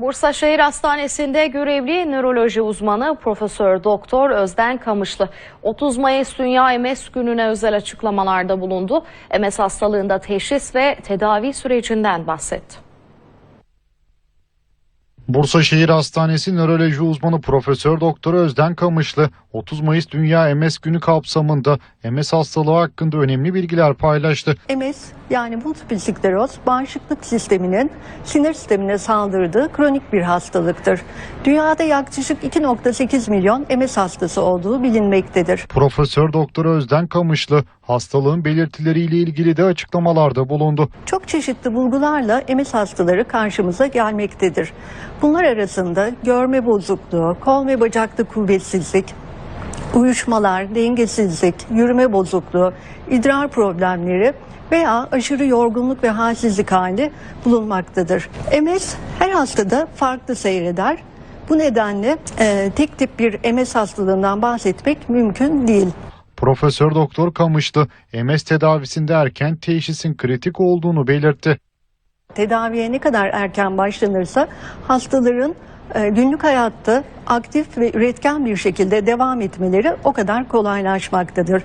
Bursa Şehir Hastanesi'nde görevli nöroloji uzmanı Profesör Doktor Özden Kamışlı 30 Mayıs Dünya MS Günü'ne özel açıklamalarda bulundu. MS hastalığında teşhis ve tedavi sürecinden bahsetti. Bursa Şehir Hastanesi nöroloji uzmanı Profesör Doktor Özden Kamışlı 30 Mayıs Dünya MS Günü kapsamında MS hastalığı hakkında önemli bilgiler paylaştı. MS yani multiple skleroz bağışıklık sisteminin sinir sistemine saldırdığı kronik bir hastalıktır. Dünyada yaklaşık 2.8 milyon MS hastası olduğu bilinmektedir. Profesör Doktor Özden Kamışlı hastalığın belirtileriyle ilgili de açıklamalarda bulundu. Çok çeşitli bulgularla MS hastaları karşımıza gelmektedir. Bunlar arasında görme bozukluğu, kol ve bacakta kuvvetsizlik, uyuşmalar, dengesizlik, yürüme bozukluğu, idrar problemleri veya aşırı yorgunluk ve halsizlik hali bulunmaktadır. MS her hastada farklı seyreder. Bu nedenle e, tek tip bir MS hastalığından bahsetmek mümkün değil. Profesör Doktor Kamışlı MS tedavisinde erken teşhisin kritik olduğunu belirtti. Tedaviye ne kadar erken başlanırsa hastaların e, günlük hayatta aktif ve üretken bir şekilde devam etmeleri o kadar kolaylaşmaktadır.